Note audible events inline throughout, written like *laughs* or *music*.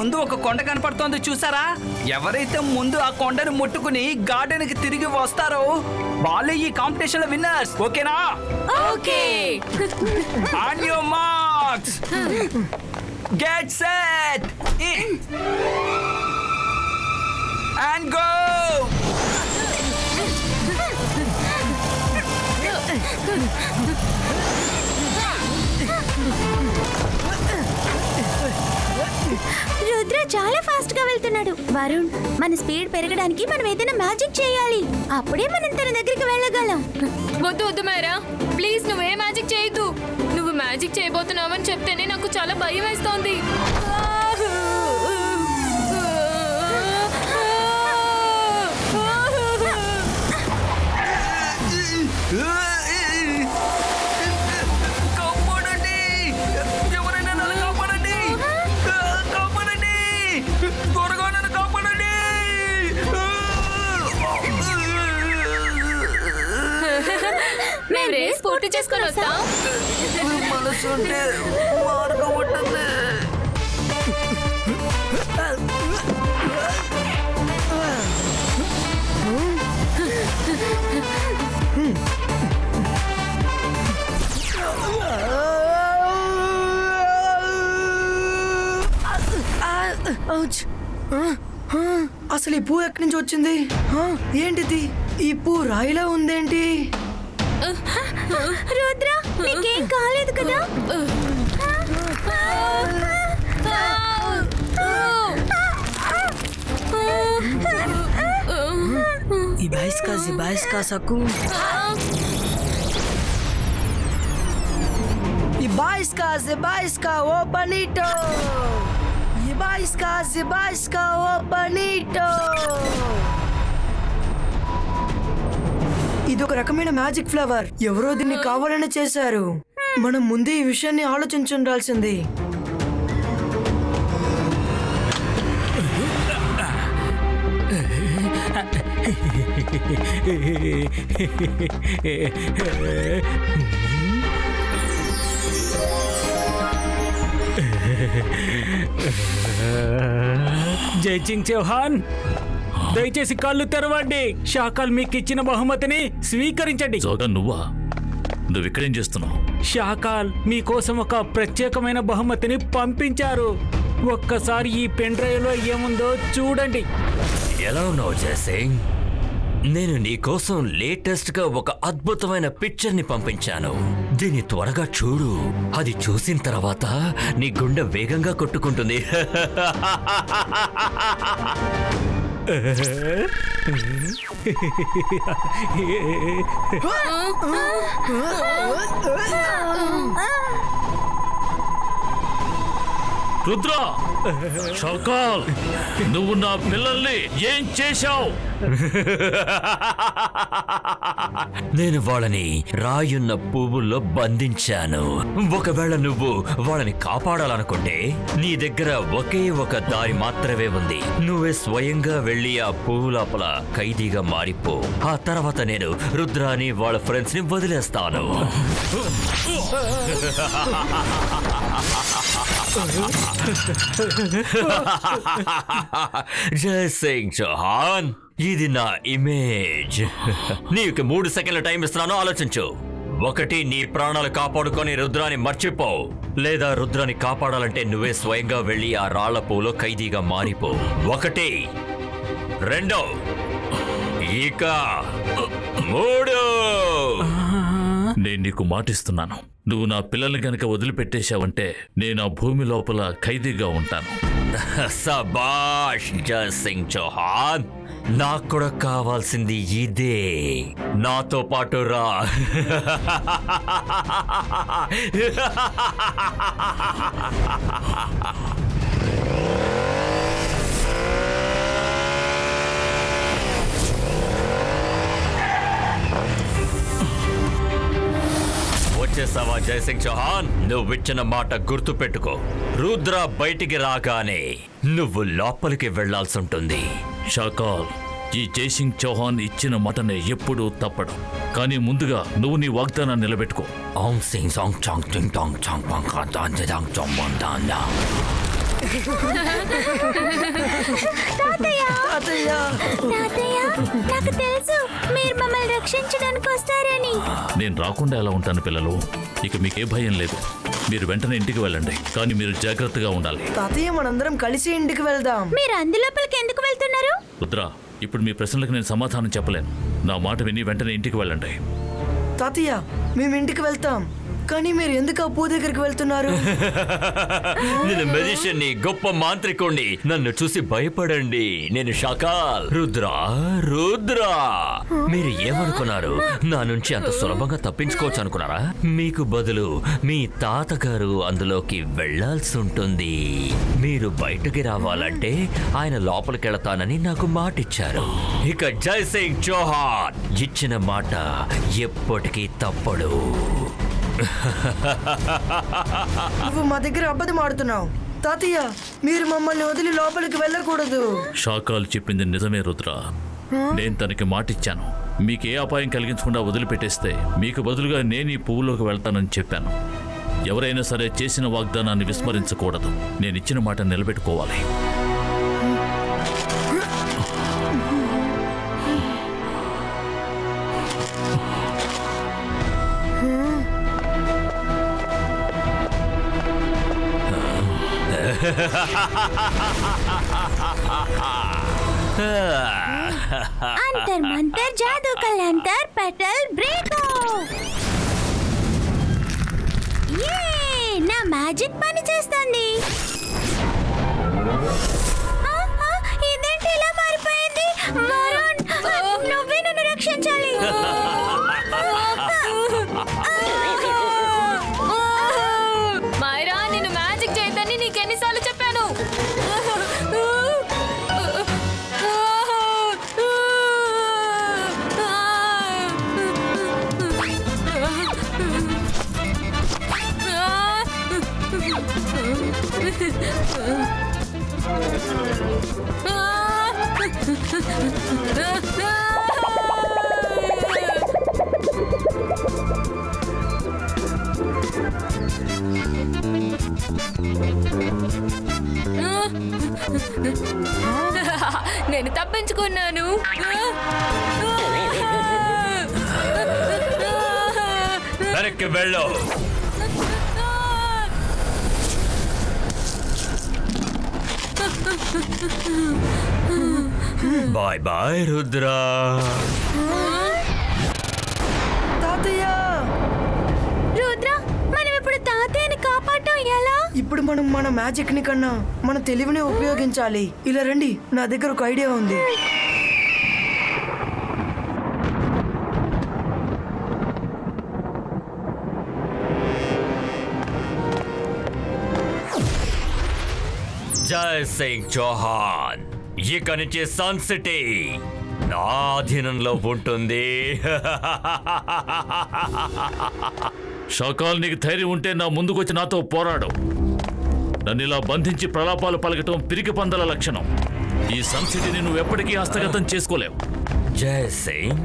ముందు ఒక కొండ కనపడుతోంది చూసారా? ఎవరైతే ముందు ఆ కొండను ముట్టుకుని గార్డెన్కి తిరిగి వస్తారో వాళ్ళే ఈ కాంపిటీషన్లో విన్నర్స్ ఓకేనా? Okay. On your marks get set and go చాలా ఫాస్ట్గా వెళ్తున్నాడు. వరుణ్ మన స్పీడ్ పెరగడానికి మనం ఏదైనా మ్యాజిక్ చేయాలి. అప్పుడే మనం తన దగ్గరికి వెళ్ళగలం. వద్దు వద్దు మేరా. ప్లీజ్ నువ్వే మ్యాజిక్ చేయొద్దు. నువ్వు మ్యాజిక్ చేయబోతున్నావని చెప్తేనే నాకు చాలా భయం వేస్తోంది. రేస్ పూర్తి చేసుకొని వస్తాం మనసు ఉంటే మార్గం ఉంటుంది. ఔచ్! ఆ, ఆ, అసలు ఈ పువ్వు ఎక్కడి నుంచి వచ్చింది? ఆ, ఏంటిది? ఈ పువ్వు రాయిలా ఉందేంటి? రుద్ర నీకేం కాలేదు కదా ఈ బాయిస్కా జి బాయిస్కా సకు ఈ బాయిస్కా జి బాయిస్కా ఓ బనీటో ఇది ఒక రకమైన మ్యాజిక్ ఫ్లవర్. ఎవరో దీన్ని కావాలని చేశారు. మనం ముందే ఈ విషయాన్ని ఆలోచించుండాల్సింది జైచింగ్ చౌహాన్. దయచేసి కళ్ళు తెరవండి. షాకాల్ మీకు ఇచ్చిన బహుమతిని స్వీకరించండి. నువ్వా? నువ్వు ఇక్కడేం చేస్తున్నావు? షాకాల్ మీకోసం ఒక ప్రత్యేకమైన బహుమతిని పంపించారు. ఒక్కసారి ఈ పెన్ డ్రైవ్లో ఏముందో చూడండి. ఎలా ఉన్నావు జయసింగ్? నేను నీకోసం లేటెస్ట్గా ఒక అద్భుతమైన పిక్చర్ని పంపించాను. దీన్ని త్వరగా చూడు. అది చూసిన తర్వాత నీ గుండె వేగంగా కొట్టుకుంటుంది. *laughs* రుద్ర సకాల్ నువ్వు నా పిల్లల్ని ఏం చేశావు? *laughs* నేను వాళ్ళని రాయున్న పువ్వుల్లో బంధించాను. ఒకవేళ నువ్వు వాళ్ళని కాపాడాలనుకుంటే నీ దగ్గర ఒకే ఒక దారి మాత్రమే ఉంది. నువ్వే స్వయంగా వెళ్ళి ఆ పువ్వు లోపల ఖైదీగా మారిపో. ఆ తర్వాత నేను రుద్రాని వాళ్ళ ఫ్రెండ్స్ని వదిలేస్తాను. *laughs* జై సింగ్ చౌహాన్! ఇది నా ఇమేజ్. నీకు మూడు సెకండ్ల టైం ఇస్తున్నాను ఆలోచించు. ఒకటి నీ ప్రాణాలు కాపాడుకొని రుద్రాన్ని మర్చిపో. లేదా రుద్రాన్ని కాపాడాలంటే నువ్వే స్వయంగా వెళ్ళి ఆ రాళ్ళ పూలో ఖైదీగా మారిపో. ఒకటి. రెండో. ఇక. మూడు. నేను నీకు మాటిస్తున్నాను. నువ్వు నా పిల్లల్ని గనక వదిలిపెట్టేశావంటే నేను ఆ భూమి లోపల ఖైదీగా ఉంటాను. సబాష్ జై సింగ్ చౌహాన్. నాకు కూడా కావాల్సింది ఇదే. నాతో పాటు రా. వచ్చేసావా జయసింగ్ చౌహాన్? నువ్వు ఇచ్చిన మాట గుర్తు పెట్టుకో రుద్ర బయటికి రాగానే నువ్వు లోపలికి వెళ్ళాల్సి ఉంటుంది షాకాల్ ఈ జైసింగ్ చౌహాన్ ఇచ్చిన మటనే ఎప్పుడూ తప్పడం. కానీ ముందుగా నువ్వు నీ వాగ్దానాన్ని నిలబెట్టుకో. ఆంగ్ సింగ్ సాంగ్ చాంగ్ టింగ్ టాంగ్ చాంగ్ పాంగ్ కా దాన్ దే దాంగ్ చాంగ్ వాన్ దాన్ దా. తాతయ్య! తాతయ్య! తాతయ్య నాకు తెలుసు మీరు మమ్మల్ని రక్షించడానికి వస్తారని. నేను రాకుండా ఎలా ఉంటాను పిల్లలు? ఇక మీకే భయం లేదు. మీరు వెంటనే ఇంటికి వెళ్ళండి. కానీ మీరు జాగ్రత్తగా ఉండాలి. తాతయ్య మనందరం కలిసి ఇంటికి వెళ్దాం. మీరు అందులోపలికి ఎందుకు వెళ్తున్నారు? రుద్ర ఇప్పుడు మీ ప్రశ్నలకు నేను సమాధానం చెప్పలేను. నా మాట విని వెంటనే ఇంటికి వెళ్ళండి. తాతయ్య మేము ఇంటికి వెళ్తాం. కానీ మీరు ఎందుకు ఆ పూ దగ్గరికి వెళ్తున్నారు? *laughs* నేను మెజిషియన్ని గొప్ప మాంత్రికుణ్ణి. నన్ను చూసి భయపడండి. నేను షకాల్. రుద్ర రుద్ర. మీరు ఏమనుకున్నారు? నా నుంచి అంత సులభంగా తప్పించుకోవచ్చు అనుకున్నారా? మీకు బదులు మీ తాతగారు అందులోకి వెళ్ళాల్సి ఉంటుంది. మీరు బయటకి రావాలంటే ఆయన లోపలికి వెళతానని నాకు మాటిచ్చారు. ఇక జై సింగ్ చౌహాన్. ఇచ్చిన మాట ఎప్పటికీ తప్పడు. నువ్వు మా దగ్గర అబద్ధం ఆడుతున్నావు. తాతయ్య మీరు మమ్మల్ని వదిలి లోపలికి వెళ్ళకూడదు. షాకాలు చెప్పింది నిజమే రుద్ర. నేను తనకి మాటిచ్చాను. మీకు ఏ అపాయం కలిగించకుండా వదిలిపెట్టేస్తే మీకు బదులుగా నేను ఈ పువ్వులోకి వెళ్తానని చెప్పాను. ఎవరైనా సరే చేసిన వాగ్దానాన్ని విస్మరించకూడదు. నేను ఇచ్చిన మాట నిలబెట్టుకోవాలి. అంతర్ మంతర్ జాదూ కలంతర్ పెటల్ బ్రేకో. యే నా మ్యాజిక్ పని చేస్తుంది నేను తప్పించుకున్నాను. వెనక్కి వెళ్ళు. Bye bye Rudra. తాతయ్య! ఇప్పుడు మనం మన మ్యాజిక్ని కన్నా మన తెలివిని ఉపయోగించాలి. ఇలా రండి నా దగ్గర ఒక ఐడియా ఉంది. జై సింగ్ చౌహాన్. ఇక నుంచి సన్ సిటీ నా ఆధీనంలో ఉంటుంది. *laughs* షాకాల్ నీకు ధైర్యం ఉంటే నా ముందుకొచ్చి నాతో పోరాడు. నన్ను ఇలా బంధించి ప్రలాపాలు పలకటం పిరికి పందల లక్షణం. ఈ సంసిటీని నువ్వు ఎప్పటికీ హస్తగతం చేసుకోలేవు. జయ సింగ్.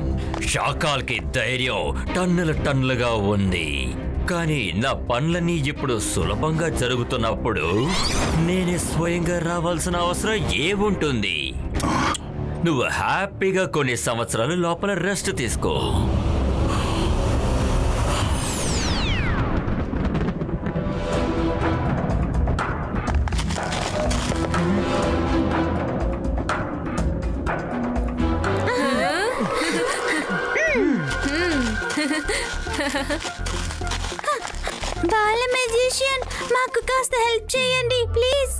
షాకాల్కి ధైర్యం టన్నుల టన్నులుగా ఉంది. కానీ నా పనులన్నీ ఇప్పుడు సులభంగా జరుగుతున్నప్పుడు నేనే స్వయంగా రావాల్సిన అవసరం ఏముంటుంది? నువ్వు హ్యాపీగా కొన్ని సంవత్సరాలు లోపల రెస్ట్ తీసుకో. బాల మెజిషియన్ మాకు కాస్త హెల్ప్ చేయండి ప్లీజ్.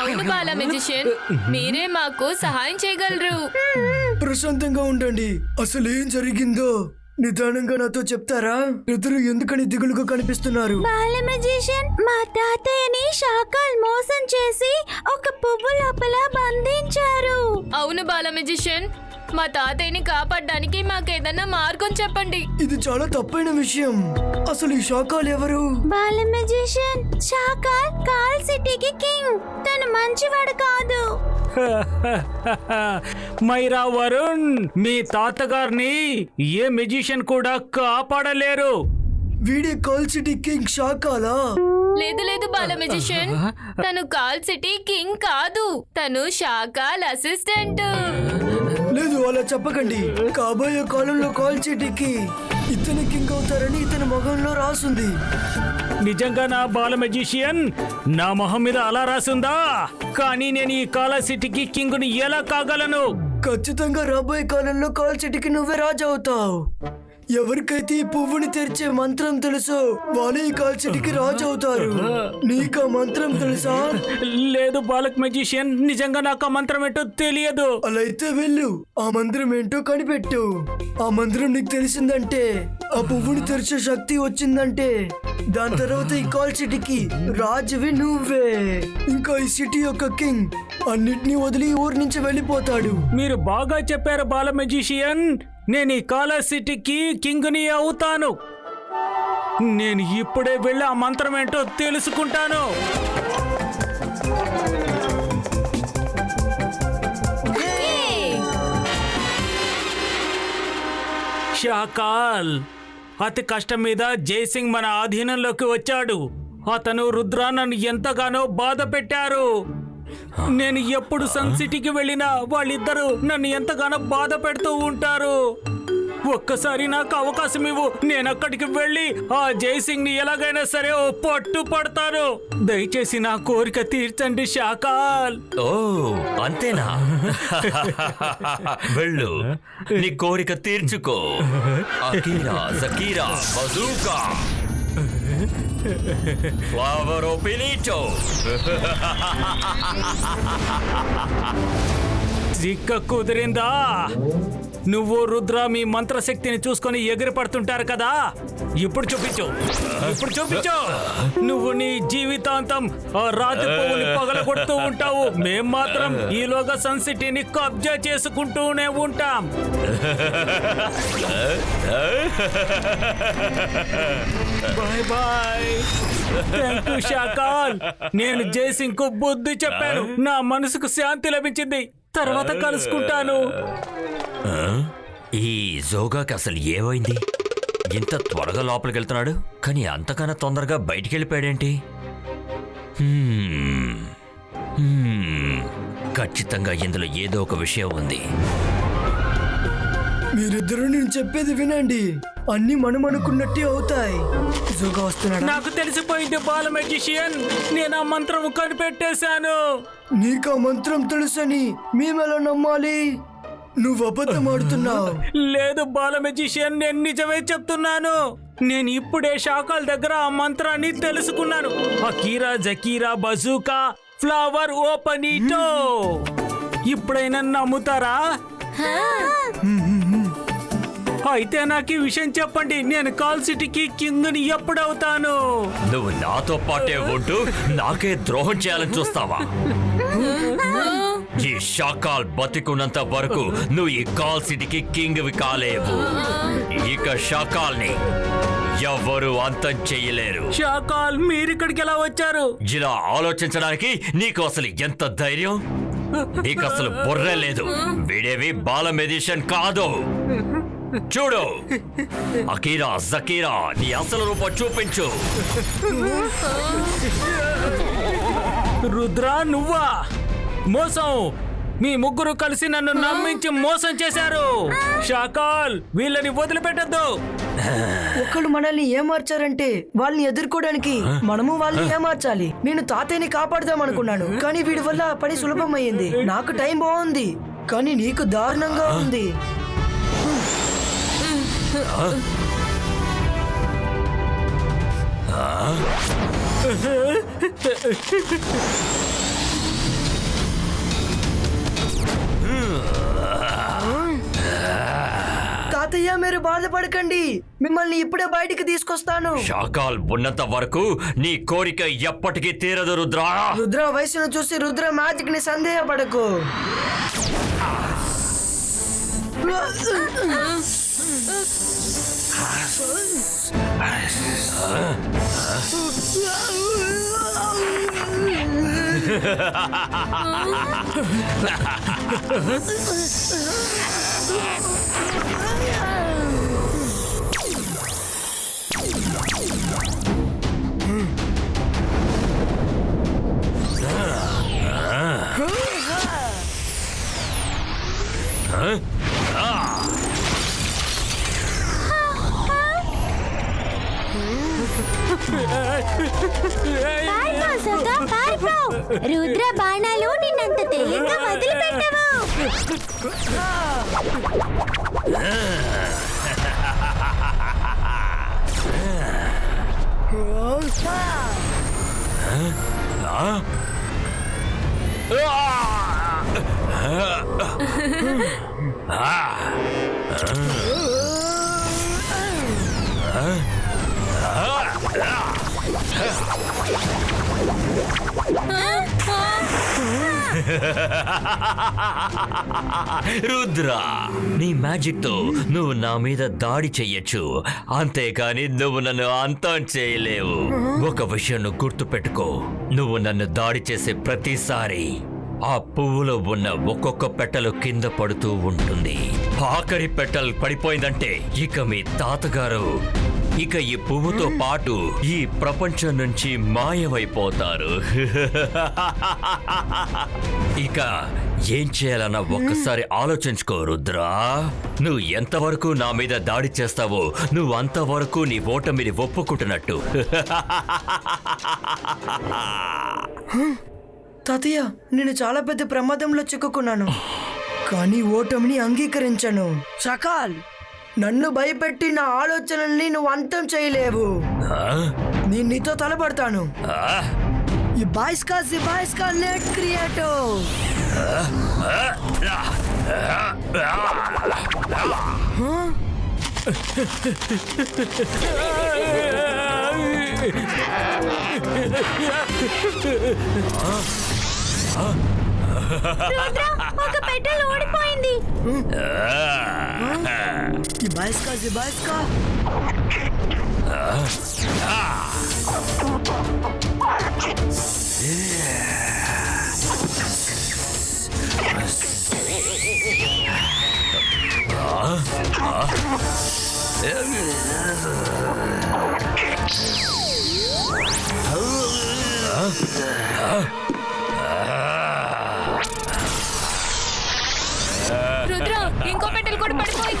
అవును బాల మెజిషియన్ మీరే మాకు సహాయం చేయగలరు. ప్రశాంతంగా ఉండండి. అసలు ఏం జరిగిందో నిదానంగా నాతో చెప్తారా? ఇద్దరు ఎందుకని దిగులుగా కనిపిస్తున్నారు? బాల మెజిషియన్ మా తాతయ్యని షాకాల్ మోసం చేసి ఒక పువ్వు లోపల బంధించారు. అవును బాల మెజిషియన్ మా తాతయ్యని కాపాడడానికి మాకేదన్నా మార్గం చెప్పండి. ఇది చాలా తప్పైన విషయం. అసలు ఈ షాకాలు ఎవరు? బాల మెజిషియన్ షాకాల్ కాల్ సిటీకి కింగ్. తను మంచివాడు కాదు. *laughs* మైరా వరుణ్ మీ తాతగారిని ఏ మెజిషియన్ కూడా కాపాడలేరు. వీడే కాల్ సిటీ కింగ్ షాకాలా? లేదు లేదు బాల మెజిషియన్ *laughs* తను కాల్ సిటీ కింగ్ కాదు. తను షాకాల్ అసిస్టెంట్. *laughs* లేదు అలా చెప్పకండి. కాబోయే కాలంలో కాల్ చీటికి ఇతని కింగ్ అవుతారని ఇతని మొగంలో రాసుంది. నిజంగా నా బాల మెజిషియన్ నా మొహం మీద అలా రాసుందా? కానీ నేను ఈ కాలా సిటీకి కింగ్ని ఎలా కాగలను? ఖచ్చితంగా రాబోయే కాలంలో కాల్ చీటికి నువ్వే రాజు అవుతావు. ఎవరికైతే ఈ పువ్వుని తెరిచే మంత్రం తెలుసో వాళ్ళే ఈ కాల్ చీటికి రాజు అవుతారు నీకు ఆ మంత్రం తెలుసా? లేదు బాలక్ మెజిషియన్ నిజంగా నాకు ఆ మంత్రం ఏంటో తెలియదు. అలా అయితే వెళ్ళు. ఆ మంత్రం ఏంటో కనిపెట్టు. ఆ మంత్రం నీకు తెలిసిందంటే ఆ పువ్వుని తెరిచే శక్తి వచ్చిందంటే దాని తర్వాత ఈ కాల్ సిటీకి రాజువి నువ్వే. ఇంకా ఈ సిటీ యొక్క కింగ్ అన్నిటినీ వదిలి ఊరి నుంచి వెళ్ళిపోతాడు. మీరు బాగా చెప్పారు బాల మెజిషియన్ నేను ఈ కాలర్ సిటీకి కింగ్ని అవుతాను. నేను ఇప్పుడే వెళ్ళి ఆ మంత్రం ఏంటో తెలుసుకుంటాను. షాకాల్ అతి కష్టం మీద జైసింగ్ మన ఆధీనంలోకి వచ్చాడు. అతను రుద్ర నన్ను ఎంతగానో బాధ పెట్టారు నేను ఎప్పుడు సన్ సిటీకి వెళ్ళినా వాళ్ళిద్దరూ నన్ను ఎంతగానో బాధ పెడుతూ ఉంటారు. ఒక్కసారి నాకు అవకాశం ఇవ్వు. నేను అక్కడికి వెళ్ళి ఆ జైసింగ్ని ఎలాగైనా సరే ఓ పట్టు పడతాను. దయచేసి నా కోరిక తీర్చండి శాకాల్ ఓ అంతేనా? వెళ్ళు. నీ కోరిక తీర్చుకో. అకీరా జకీరా బజూకా. ఫ్లవర్ ఒపినిచో సిక్క కుదిరిందా నువ్వు రుద్ర మీ మంత్రశక్తిని చూసుకొని ఎగిరి పడుతుంటారు కదా? ఇప్పుడు చూపించు. ఇప్పుడు చూపించు. నువ్వు నీ జీవితాంతం ఆ రాతి పువ్వుని పగలగొడుతూ ఉంటావు. మేం మాత్రం ఈలోగా సన్ సిటీని కబ్జా చేసుకుంటూనే ఉంటాం. Bye bye. నేను జయసింగ్కు బుద్ధి చెప్పాను. నా మనసుకు శాంతి లభించింది. తర్వాత కలుసుకుంటాను. ఈ జోగాకి అసలు ఏమైంది? ఇంత త్వరగా లోపలికి వెళ్తున్నాడు? కానీ అంతకన్నా తొందరగా బయటికి వెళ్ళిపోయాడేంటి? హ్మ్. హ్మ్. ఖచ్చితంగా ఇందులో ఏదో ఒక విషయం ఉంది. మీరిద్దరూ నేను చెప్పేది వినండి. అన్ని మనం అనుకున్నట్టే అవుతాయి. జోగా వస్తున్నాడా? నాకు తెలిసిపోయింది బాల మెజిషియన్ నేను ఆ మంత్రం కనిపెట్టేశాను. నీకు ఆ మంత్రం తెలుసని మేమెలా నమ్మాలి? నువ్వు అబద్ధం ఆడుతున్నావు. లేదు బాల మెజిషియన్ నేను నిజమే చెప్తున్నాను. నేను ఇప్పుడే శాఖల దగ్గర ఆ మంత్రాన్ని తెలుసుకున్నాను. అకీరా జకీరా బజూకా ఫ్లవర్ ఓపెనీటో ఇప్పుడైనా నమ్ముతారా? అయితే నాకు ఈ విషయం చెప్పండి. నేను కాల్ సిటీకి కింగ్ని ఎప్పుడవుతాను? నువ్వు నాతో పాటే ఉంటూ నాకే ద్రోహం చేయాలని చూస్తావా? ఈ షాకాల్ బతికున్నంత వరకు నువ్వు ఈ కాల్ సిటీకి కింగ్ వి కాలేవు. ఇక షాకాల్ని ఎవ్వరు అంతం చెయ్యలేరు షాకాల్ మీరు ఇక్కడికి ఎలా వచ్చారు? ఇలా ఆలోచించడానికి నీకు అసలు ఎంత ధైర్యం? నీకు అసలు బుర్రే లేదు. వీడేవి బాల మెడిషన్ కాదు. చూడు. అకీరా జకీరా నీ అసలు రూపం చూపించు. రుద్ర నువ్వా? మోసం. మీ ముగ్గురు కలిసి నన్ను నమ్మించి మోసం చేశారు. షాకాల్ వీళ్ళని వదిలిపెట్టద్దు. ఒకళ్ళు మనల్ని ఏమార్చారంటే వాళ్ళని ఎదుర్కోవడానికి మనము వాళ్ళని ఏమార్చాలి. నేను తాతయ్యని కాపాడదాం అనుకున్నాను. కానీ వీడి వల్ల పని సులభమయ్యింది నాకు టైం బాగుంది. కానీ నీకు దారుణంగా ఉంది. తాతయ్య మీరు బాధపడకండి. మిమ్మల్ని ఇప్పుడే బయటికి తీసుకొస్తాను. షాకాల్ ఉన్నంత వరకు నీ కోరిక ఎప్పటికీ తీరదు రుద్రా. రుద్ర వయసును చూసి రుద్ర మ్యాజిక్ని సందేహపడకు. Huh? పారిపో సోగా పారిపో రుద్ర బాణాలు నిన్నంత తేలిగ్గా వదిలిపెట్టవు రుద్ర నీ మ్యాజిక్తో నువ్వు నా మీద దాడి చెయ్యొచ్చు. అంతేకాని నువ్వు నన్ను అంతం చేయలేవు. ఒక విషయం నువ్వు గుర్తుపెట్టుకో. నువ్వు నన్ను దాడి చేసే ప్రతిసారి ఆ పువ్వులో ఉన్న ఒక్కొక్క పెట్టలు కింద పడుతూ ఉంటుంది. ఆఖరి పెట్టలు పడిపోయిందంటే ఇక మీ తాతగారు ఇక ఈ పువ్వుతో పాటు ఈ ప్రపంచం నుంచి మాయమైపోతారు. *laughs* ఇక ఏం చేయాలన్న ఒక్కసారి ఆలోచించుకో రుద్రా. నువ్వు ఎంతవరకు నా మీద దాడి చేస్తావో నువ్వు అంతవరకు నీ ఓటమిని ఒప్పుకుంటున్నట్టు. *laughs* తాతయ్య నేను చాలా పెద్ద ప్రమాదంలో చిక్కుకున్నాను. కానీ ఓటమిని అంగీకరించను. చకాల్ నన్ను భయపెట్టి నా ఆలోచనల్ని నువ్వు అంతం చేయలేవు. ఆ? నేను నీతో తలపడతాను. ఆ? ఈ బాయ్స్ కా బాయ్స్ కా నెట్ క్రియేటో. రుద్ర ఒక పెటల్ ఓడిపోయింది. ఈ బాయ్స్ కా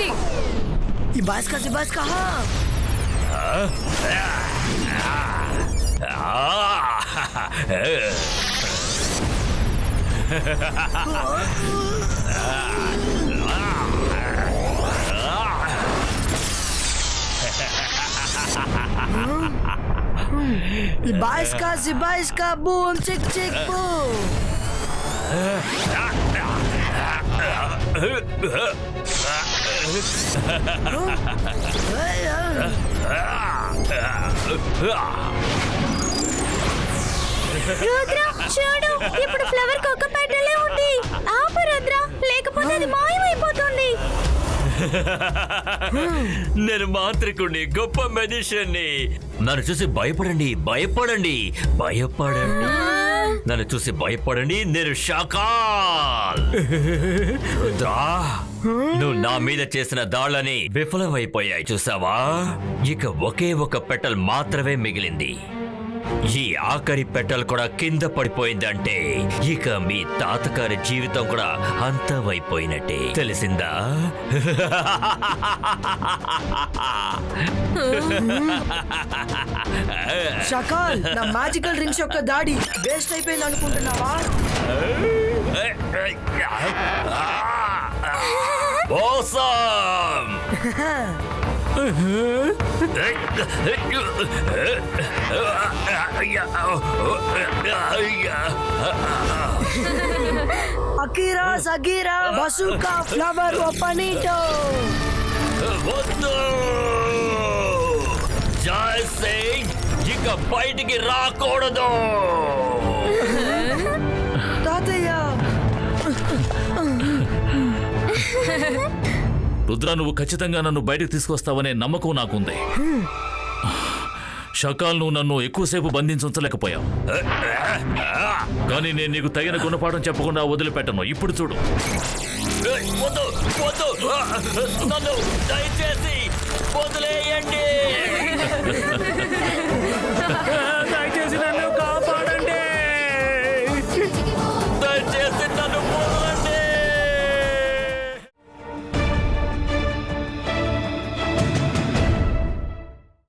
కూడా పడిపోయింది ఈ బాయ్స్ కా బాయ్స్ కా ఈ బాయ్స్ రుద్ర చూడు ఇప్పుడు ఫ్లవర్ పెటలే ఉంది. ఆపు రుద్ర లేకపోతే అది మాయమైపోతుంది. నేను మాంత్రికుణ్ణి గొప్ప మెజిషియన్ని నన్ను చూసి భయపడండి భయపడండి భయపడండి. నన్ను చూసి భయపడండి నేను షాకాల్ రుద్రా, నువ్వు నా మీద చేసిన దాళ్ళని విఫలమైపోయాయి చూసావా ఇక ఒకే ఒక పెటల్ మాత్రమే మిగిలింది ఈ ఆఖరి పెట్టెలు కూడా కింద పడిపోయిందంటే ఇక మీ తాతగారి జీవితం కూడా అంతమైపోయినట్టే తెలిసిందా షకాల్ నా మ్యాజికల్ రింగ్స్ యొక్క దాడి వేస్ట్ అయిపోయింది అనుకుంటున్నావా Awesome! అకీరా సగీరా బసుకా ఫ్లవర్ ఒప్పనీటో వద్దు! జై సింగ్ ఇక బయటికి రాకూడదు! రుద్ర నువ్వు ఖచ్చితంగా నన్ను బయటకు తీసుకొస్తావనే నమ్మకం నాకుంది. షకాల్ నువ్వు నన్ను ఎక్కువసేపు బంధించలేకపోయావు కానీ నేను నీకు తగిన గుణపాఠం చెప్పకుండా వదిలిపెట్టను. ఇప్పుడు చూడు. దయచేసి వదిలేయండి.